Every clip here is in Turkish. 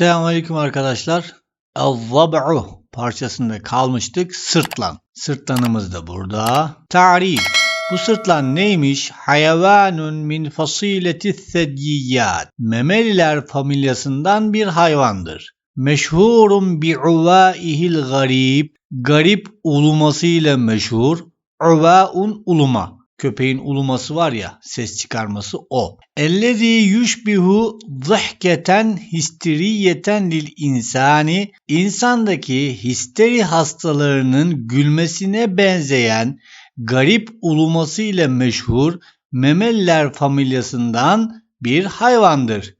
Selamünaleyküm arkadaşlar. El-Zab'u parçasında kalmıştık. Sırtlan. Sırtlanımız da burada. Tarif. Bu sırtlan neymiş? Hayvanun min fasileti sedyiyat. Memeliler familyasından bir hayvandır. Meşhurun bi uvaihil garib. Garip ulumasıyla meşhur. Uvaun uluma. Köpeğin uluması var ya ses çıkarması o. Ellezî yushbihu zihketen histeriyeten lil insani insandaki histeri hastalarının gülmesine benzeyen garip uluması ile meşhur memeliler familyasından bir hayvandır.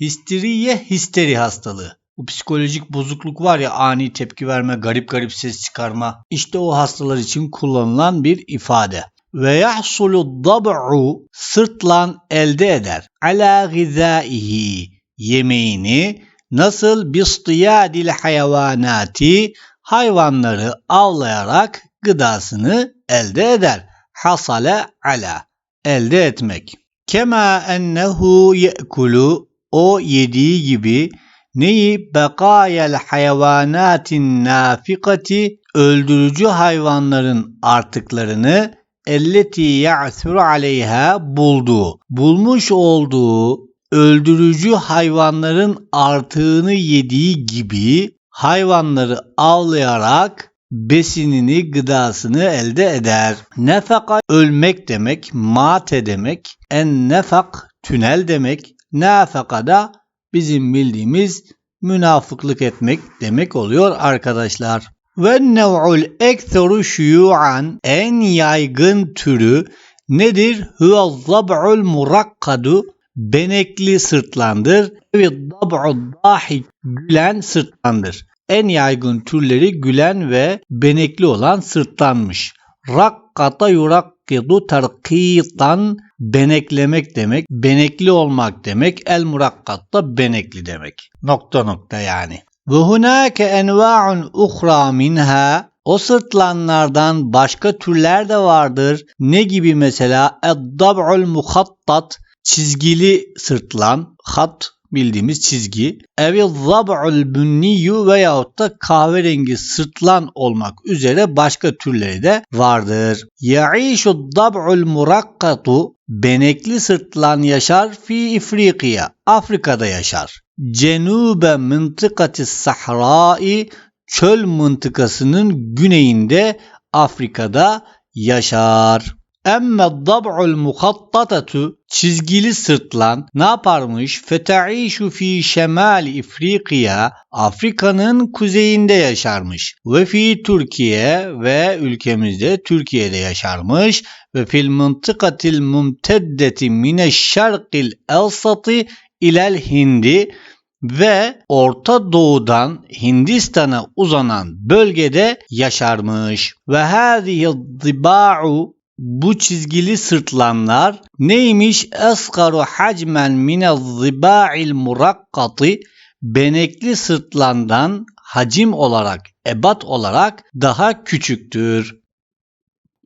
Histeriye histeri hastalığı. Bu psikolojik bozukluk var ya ani tepki verme, garip garip ses çıkarma. İşte o hastalar için kullanılan bir ifade ve yahsulu dab'u sırtlan elde eder. Ala gizaihi yemeğini nasıl bistiyadil hayvanati hayvanları avlayarak gıdasını elde eder. Hasale ala elde etmek. Kema ennehu ye'kulu o yediği gibi neyi bekayel hayvanatin nafikati öldürücü hayvanların artıklarını elleti ya'thuru aleyha bulduğu, bulmuş olduğu öldürücü hayvanların artığını yediği gibi hayvanları avlayarak besinini, gıdasını elde eder. Nefaka ölmek demek, mate demek, en nefak tünel demek, nefaka da bizim bildiğimiz münafıklık etmek demek oluyor arkadaşlar. Ve nev'ul ekseru şuyu'an en yaygın türü nedir? Huve zab'ul murakkadu benekli sırtlandır ve dab'u dahik gülen sırtlandır. En yaygın türleri gülen ve benekli olan sırtlanmış. Rakkata yurakkidu terkitan beneklemek demek, benekli olmak demek, el murakkat da benekli demek. Nokta nokta yani. Ve hunake enva'un uhra minha o sırtlanlardan başka türler de vardır. Ne gibi mesela? Eddab'ul muhattat çizgili sırtlan, hat bildiğimiz çizgi. Evi zab'ul bünniyyu veyahut da kahverengi sırtlan olmak üzere başka türleri de vardır. Ya'işu dab'ul murakkatu benekli sırtlan yaşar fi İfriqiya. Afrika'da yaşar. Cenube mıntıkati sahrai çöl mıntıkasının güneyinde Afrika'da yaşar. Emme dab'ul muhattatatu çizgili sırtlan ne yaparmış? Feta'işu fi şemali İfriqiya Afrika'nın kuzeyinde yaşarmış. Ve fi Türkiye ve ülkemizde Türkiye'de yaşarmış. Ve fil mıntıkatil mumteddeti mine şarkil elsati ilel hindi ve Orta Doğu'dan Hindistan'a uzanan bölgede yaşarmış. Ve hâzihi zibâ'u bu çizgili sırtlanlar neymiş? Esgaru hacmen mine zibâ'il murakkati benekli sırtlandan hacim olarak, ebat olarak daha küçüktür.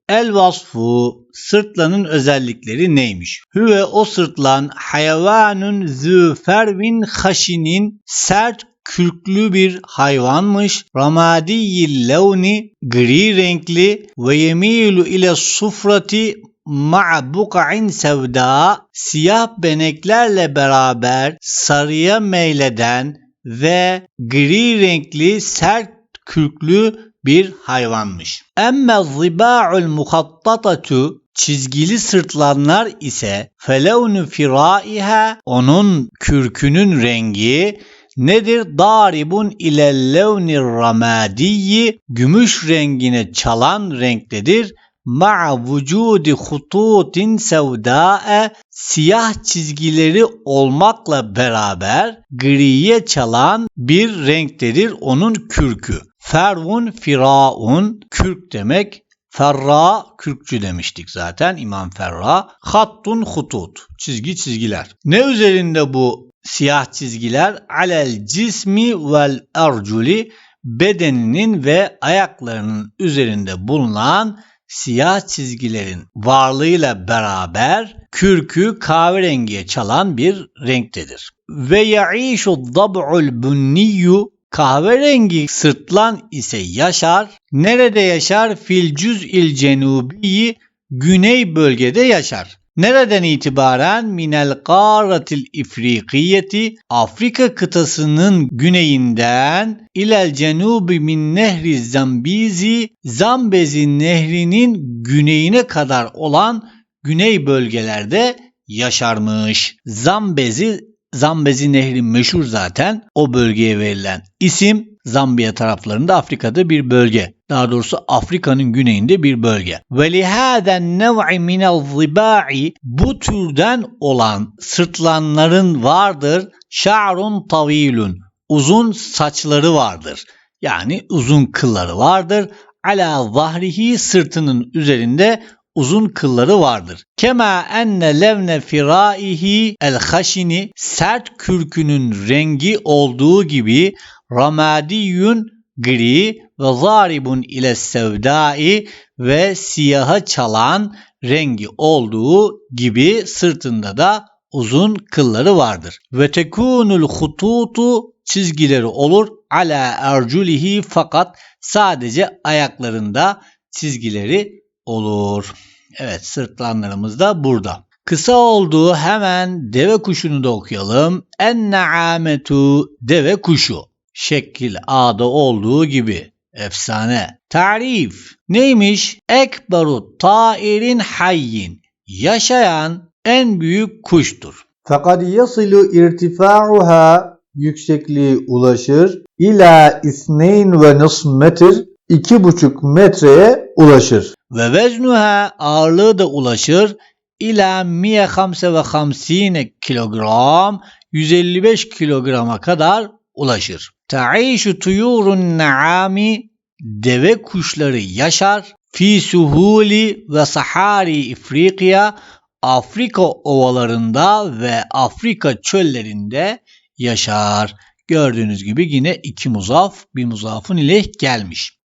El vasfu sırtlanın özellikleri neymiş? Hüve o sırtlan hayvanun zü fervin haşinin sert kürklü bir hayvanmış. Ramadiyil levni gri renkli ve yemilu ile sufrati ma'a buka'in sevda siyah beneklerle beraber sarıya meyleden ve gri renkli sert kürklü bir hayvanmış. Emme ziba'ul muhattatatu çizgili sırtlanlar ise felevnu firaiha onun kürkünün rengi nedir? Daribun ile levni ramadiyi gümüş rengine çalan renktedir. Ma'a vücudi hututin sevda'e siyah çizgileri olmakla beraber griye çalan bir renktedir onun kürkü. Fervun firaun kürk demek. Ferra kürkçü demiştik zaten İmam Ferra. Hattun hutut çizgi çizgiler. Ne üzerinde bu siyah çizgiler? Alel cismi vel erculi bedeninin ve ayaklarının üzerinde bulunan siyah çizgilerin varlığıyla beraber kürkü kahverengiye çalan bir renktedir. ve ya'işu dab'ul bunniyyu kahverengi sırtlan ise yaşar. Nerede yaşar? Fil cüz'il cenubiyi güney bölgede yaşar. Nereden itibaren minel karatil ifrikiyeti Afrika kıtasının güneyinden ilel cenubi min nehri Zambizi Zambezi nehrinin güneyine kadar olan güney bölgelerde yaşarmış. Zambezi Zambezi Nehri meşhur zaten. O bölgeye verilen isim Zambiya taraflarında Afrika'da bir bölge. Daha doğrusu Afrika'nın güneyinde bir bölge. Ve lihaden nev'i minel ziba'i bu türden olan sırtlanların vardır. Şa'run tavilun. Uzun saçları vardır. Yani uzun kılları vardır. Ala zahrihi sırtının üzerinde uzun kılları vardır. Kema enne levne firaihi el haşini sert kürkünün rengi olduğu gibi ramadiyun gri ve zaribun ile sevdai ve siyaha çalan rengi olduğu gibi sırtında da uzun kılları vardır. Ve tekunul hututu çizgileri olur ala erculihi fakat sadece ayaklarında çizgileri olur. Evet sırtlanlarımız da burada. Kısa olduğu hemen deve kuşunu da okuyalım. En naametu deve kuşu. Şekil A'da olduğu gibi. Efsane. Tarif. Neymiş? Ekberu tairin hayyin. Yaşayan en büyük kuştur. Fakat yasilu irtifa'uha yüksekliği ulaşır ila isneyn ve nısf metr iki buçuk metreye ulaşır. Ve veznuha ağırlığı da ulaşır ila 155 kilogram 155 kilograma kadar ulaşır. Ta'işu tuyurun naami deve kuşları yaşar fi suhuli ve sahari İfriqiya Afrika ovalarında ve Afrika çöllerinde yaşar. Gördüğünüz gibi yine iki muzaf bir muzafın ile gelmiş.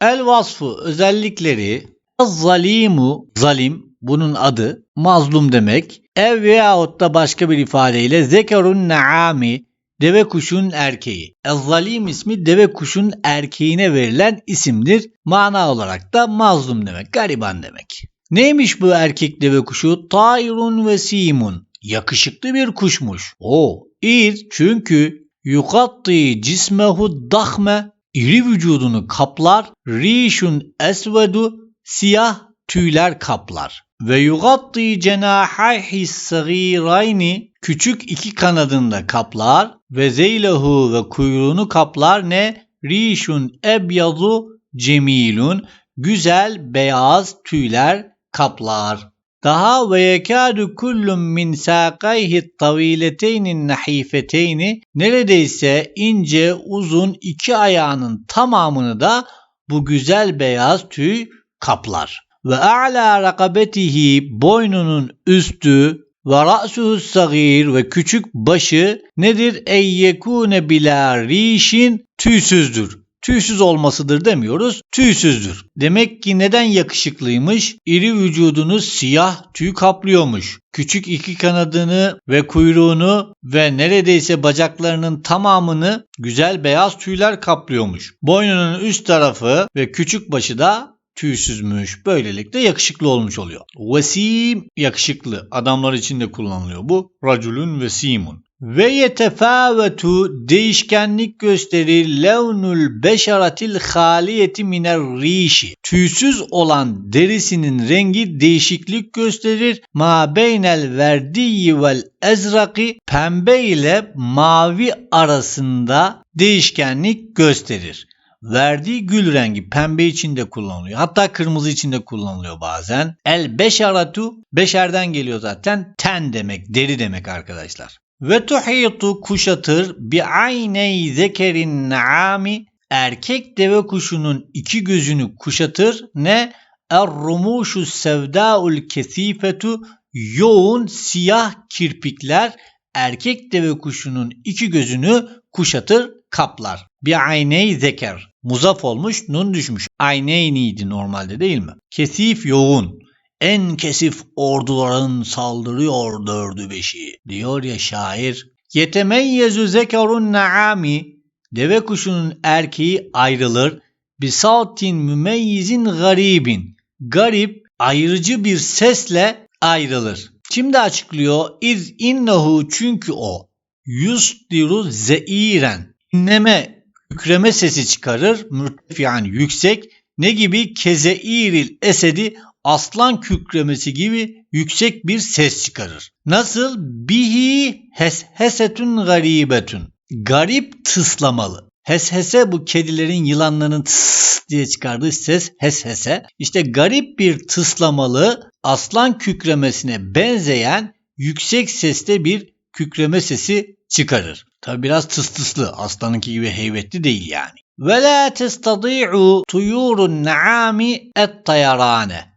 El vasfı özellikleri zalimu zalim bunun adı mazlum demek. Ev veyahut da başka bir ifadeyle zekerun naami deve kuşun erkeği. El-Zalim ismi deve kuşun erkeğine verilen isimdir. Mana olarak da mazlum demek, gariban demek. Neymiş bu erkek deve kuşu? Tayrun ve simun. Yakışıklı bir kuşmuş. O ir çünkü yukatti cismehu dahme iri vücudunu kaplar. Rişun esvedu siyah tüyler kaplar. Ve yugatti cenahayhi sagirayni küçük iki kanadında kaplar ve zeylehu ve kuyruğunu kaplar ne? Rişun ebyadu cemilun güzel beyaz tüyler kaplar. Daha ve yekâdu kullun min sâkayhi tavileteyni nahifeteyni neredeyse ince uzun iki ayağının tamamını da bu güzel beyaz tüy kaplar. Ve a'la rakabetihi boynunun üstü ve ra'suhu sagir ve küçük başı nedir? Ey yekune bila rişin tüysüzdür. Tüysüz olmasıdır demiyoruz. Tüysüzdür. Demek ki neden yakışıklıymış? İri vücudunu siyah tüy kaplıyormuş. Küçük iki kanadını ve kuyruğunu ve neredeyse bacaklarının tamamını güzel beyaz tüyler kaplıyormuş. Boynunun üst tarafı ve küçük başı da tüysüzmüş. Böylelikle yakışıklı olmuş oluyor. Vesim yakışıklı. Adamlar için de kullanılıyor bu. Raculun vesimun. Ve yetefâvetu değişkenlik gösterir levnul beşaratil haliyeti miner rişi. Tüysüz olan derisinin rengi değişiklik gösterir. Ma beynel verdiyi vel ezraki pembe ile mavi arasında değişkenlik gösterir. Verdiği gül rengi pembe içinde kullanılıyor. Hatta kırmızı içinde kullanılıyor bazen. El beşaratu beşerden geliyor zaten. Ten demek, deri demek arkadaşlar. Ve tuhitu kuşatır bi ayney zekerin naami erkek deve kuşunun iki gözünü kuşatır. Ne? Er rumuşu sevdaul kesifetu yoğun siyah kirpikler erkek deve kuşunun iki gözünü kuşatır kaplar. Bir ayney zeker. Muzaf olmuş, nun düşmüş. Ayneyniydi normalde değil mi? Kesif yoğun. En kesif orduların saldırıyor dördü beşi. Diyor ya şair. Yetemeyyezu zekarun naami deve kuşunun erkeği ayrılır. Bir sautin mümeyyizin garibin. Garip ayrıcı bir sesle ayrılır. Şimdi açıklıyor. İz innehu çünkü o yusdiru zeiren. İnleme, kükreme sesi çıkarır. Mürtefiyan yüksek. Ne gibi? Kezeiril esedi aslan kükremesi gibi yüksek bir ses çıkarır. Nasıl? Bihi heshesetun garibetun. Garip tıslamalı. Heshese bu kedilerin yılanların tıs diye çıkardığı ses heshese. İşte garip bir tıslamalı aslan kükremesine benzeyen yüksek sesle bir kükreme sesi çıkarır. Tabi biraz tıs tıslı aslanınki gibi heybetli değil yani. Ve la testadi'u tuyurun naami et.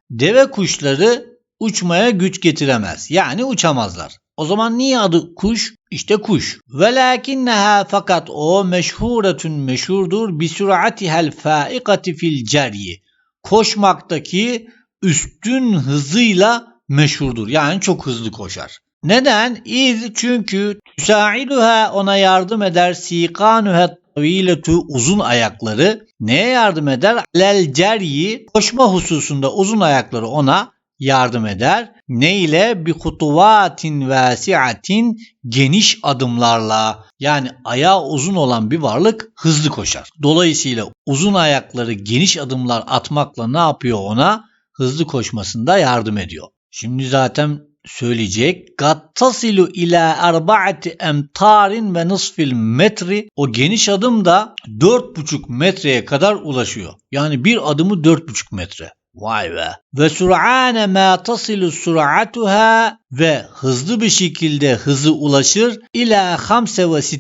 Deve kuşları uçmaya güç getiremez. Yani uçamazlar. O zaman niye adı kuş? İşte kuş. Velakinneha fakat o meşhuretun meşhurdur bi süratihel faikati fil ceryi. Koşmaktaki üstün hızıyla meşhurdur. Yani çok hızlı koşar. Neden? İz çünkü tüsaiduha ona yardım eder sikanuha taviletu uzun ayakları neye yardım eder? Lel ceryi koşma hususunda uzun ayakları ona yardım eder. Ne ile? Bi hutuvatin vasiatin geniş adımlarla yani ayağı uzun olan bir varlık hızlı koşar. Dolayısıyla uzun ayakları geniş adımlar atmakla ne yapıyor ona? Hızlı koşmasında yardım ediyor. Şimdi zaten söyleyecek. Gattasilu ila erbaati emtarin ve nısfil metri. O geniş adım da 4,5 metreye kadar ulaşıyor. Yani bir adımı 4,5 metre. Vay be. Ve sur'ane ma tasilu sur'atuha ve hızlı bir şekilde hızı ulaşır ila 65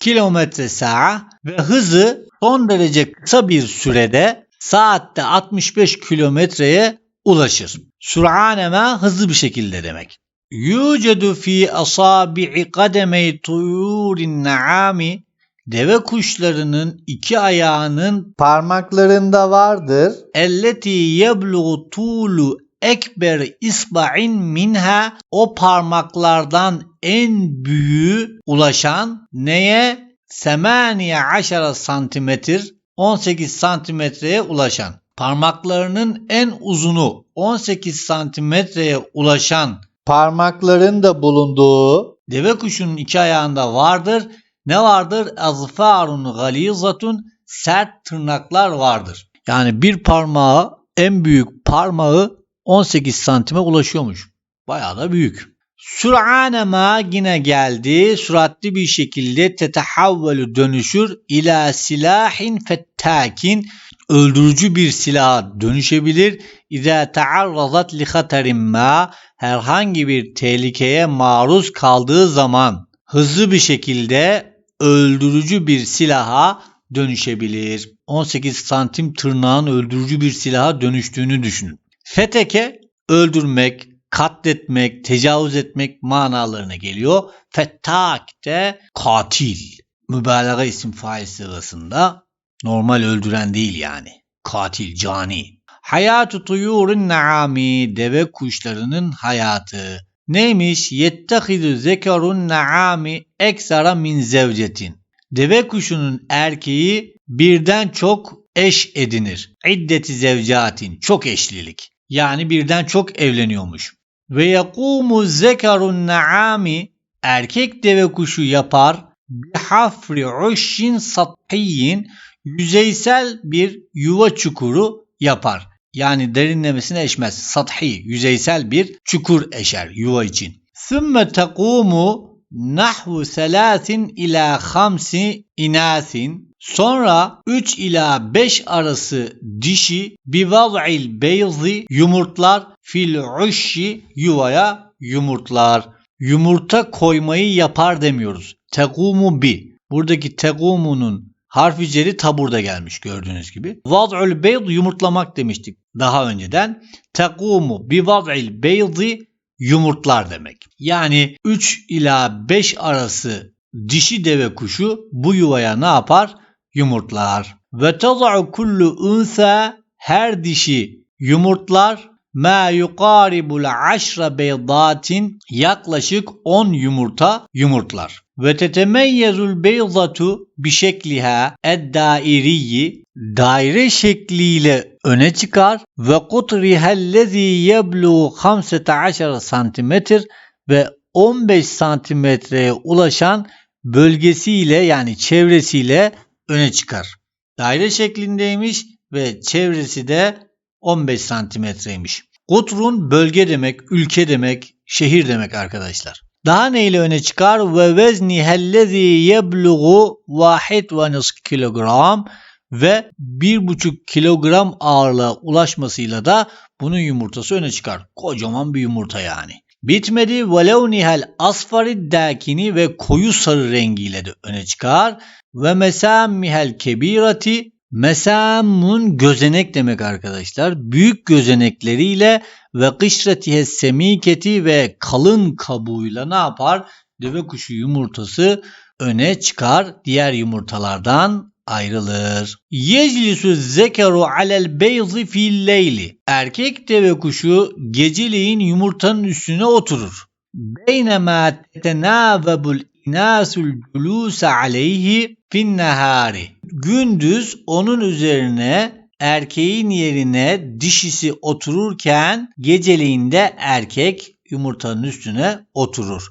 kilometre saat ve hızı son derece kısa bir sürede saatte 65 kilometreye ulaşır. Sur'anema hızlı bir şekilde demek. Yucedu fi asabi'i kademey tuyurin naami deve kuşlarının iki ayağının Parmaklarında vardır. elleti yebluğu tulu ekber isba'in minha o parmaklardan en büyüğü ulaşan neye? Semaniye aşara santimetre 18 santimetreye ulaşan parmaklarının en uzunu 18 santimetreye ulaşan Parmakların da bulunduğu deve kuşunun iki ayağında vardır. Ne vardır? Azfarun galizatun sert tırnaklar vardır. Yani bir parmağı en büyük parmağı 18 santime ulaşıyormuş. Bayağı da büyük. Sür'ane ma yine geldi. Süratli bir şekilde tetehavvelü dönüşür ila silahin fettakin öldürücü bir silaha dönüşebilir. İza taarrazat li haterin ma herhangi bir tehlikeye maruz kaldığı zaman hızlı bir şekilde öldürücü bir silaha dönüşebilir. 18 santim tırnağın öldürücü bir silaha dönüştüğünü düşünün. Feteke öldürmek, katletmek, tecavüz etmek manalarına geliyor. Fettak de katil. Mübalağa isim fail sırasında normal öldüren değil yani. Katil, cani. Hayatı tuyurun naami deve kuşlarının hayatı. Neymiş? Yettehidu zekarun naami eksara min zevcetin. Deve kuşunun erkeği birden çok eş edinir. İddeti zevcatin. Çok eşlilik. Yani birden çok evleniyormuş. Ve yakumu zekarun naami erkek deve kuşu yapar bihafri uşşin sathiyin yüzeysel bir yuva çukuru yapar. Yani derinlemesine eşmez. Sathi, yüzeysel bir çukur eşer yuva için. Sümme tekumu nahvu selasin ila hamsi inasin Sonra 3 ila 5 arası dişi bivaz'il beyzi yumurtlar fil uşşi yuvaya yumurtlar. Yumurta koymayı yapar demiyoruz. Tekumu bi. Buradaki tekumunun harfi ceri taburda gelmiş gördüğünüz gibi. Vaz'ul beyd yumurtlamak demiştik daha önceden. Tekumu bi vaz'il beyzi yumurtlar demek. Yani 3 ila 5 arası dişi deve kuşu bu yuvaya ne yapar? Yumurtlar. Ve taza'u kullu unsa her dişi yumurtlar ma yuqaribul aşra beydatin yaklaşık 10 yumurta yumurtlar. Ve tetemeyyezul beyzatu bi şekliha ed-dairiyyi daire şekliyle öne çıkar ve kutrihellezî yeblu 15 santimetre ve 15 santimetreye ulaşan bölgesiyle yani çevresiyle öne çıkar. Daire şeklindeymiş ve çevresi de 15 santimetreymiş. Kutrun bölge demek, ülke demek, şehir demek arkadaşlar. Daha neyle öne çıkar? Ve vezni hellezi yebluğu vahid ve nisf kilogram ve 1,5 kilogram ağırlığa ulaşmasıyla da bunun yumurtası öne çıkar. Kocaman bir yumurta yani. Bitmedi. Velev nihal asfarid dakini ve koyu sarı rengiyle de öne çıkar. Ve mesammihel kebirati mesammun gözenek demek arkadaşlar. Büyük gözenekleriyle ve kışretihe semiketi ve kalın kabuğuyla ne yapar? Deve kuşu yumurtası öne çıkar. Diğer yumurtalardan ayrılır. Yeclisu zekeru alel beyzi fil leyli. Erkek deve kuşu geceleyin yumurtanın üstüne oturur. Beynema tetenavebul inasul culuse aleyhi fin nehari. Gündüz onun üzerine erkeğin yerine dişisi otururken geceleyin de erkek yumurtanın üstüne oturur.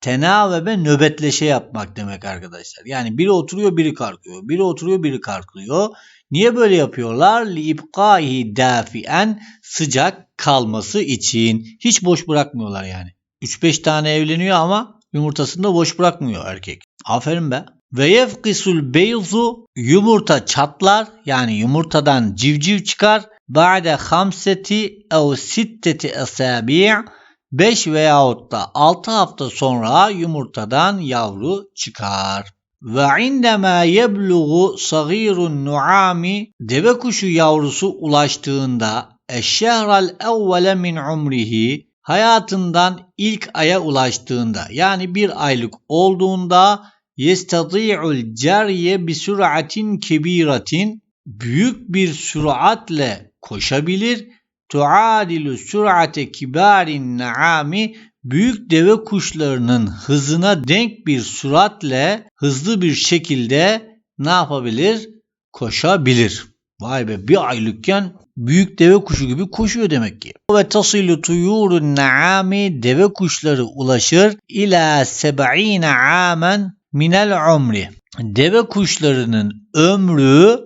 Tenavebe nöbetleşe yapmak demek arkadaşlar. Yani biri oturuyor biri kalkıyor. Biri oturuyor biri kalkıyor. Niye böyle yapıyorlar? Liibqaihi dafien sıcak kalması için. Hiç boş bırakmıyorlar yani. 3-5 tane evleniyor ama yumurtasını da boş bırakmıyor erkek. Aferin be. Ve yefkisul beyzu yumurta çatlar yani yumurtadan civciv çıkar. Ba'de hamseti ev sitteti esabi' 5 veyahut da 6 hafta sonra yumurtadan yavru çıkar. Ve indema yebluğu sagirun nuami deve kuşu yavrusu ulaştığında eşşehral evvele min umrihi hayatından ilk aya ulaştığında yani bir aylık olduğunda yestati'ul cariye bi süratin kebiratin büyük bir süratle koşabilir tuadilu sürate kibarin naami büyük deve kuşlarının hızına denk bir süratle hızlı bir şekilde ne yapabilir? Koşabilir. Vay be bir aylıkken büyük deve kuşu gibi koşuyor demek ki. Ve tasilu tuyurun naami deve kuşları ulaşır ila seb'ine amen minel umri. Deve kuşlarının ömrü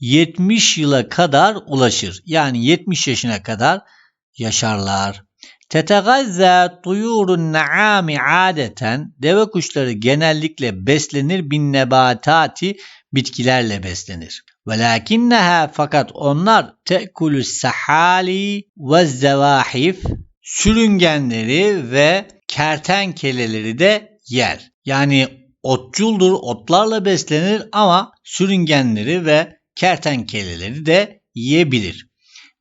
70 yıla kadar ulaşır. Yani 70 yaşına kadar yaşarlar. Tetegazza tuyurun naami adeten deve kuşları genellikle beslenir bin nebatati bitkilerle beslenir. Velakinneha fakat onlar tekulü sahali ve zevahif sürüngenleri ve kertenkeleleri de yer. Yani otçuldur, otlarla beslenir ama sürüngenleri ve kertenkeleleri de yiyebilir.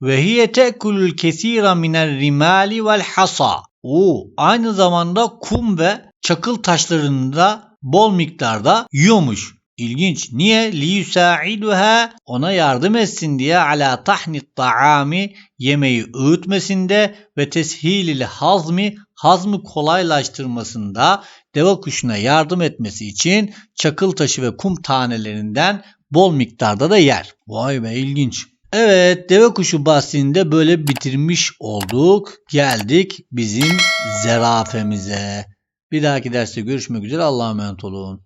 Ve hiye tekulul kesira minel rimali vel hasa. Oo, aynı zamanda kum ve çakıl taşlarını da bol miktarda yiyormuş. İlginç. Niye? Yusaiduha ona yardım etsin diye ala tahnit taami yemeği öğütmesinde ve teshilil hazmi hazmı kolaylaştırmasında deve kuşuna yardım etmesi için çakıl taşı ve kum tanelerinden bol miktarda da yer. Vay be ilginç. Evet deve kuşu bahsinde böyle bitirmiş olduk. Geldik bizim zerafemize. Bir dahaki derste görüşmek üzere Allah'a emanet olun.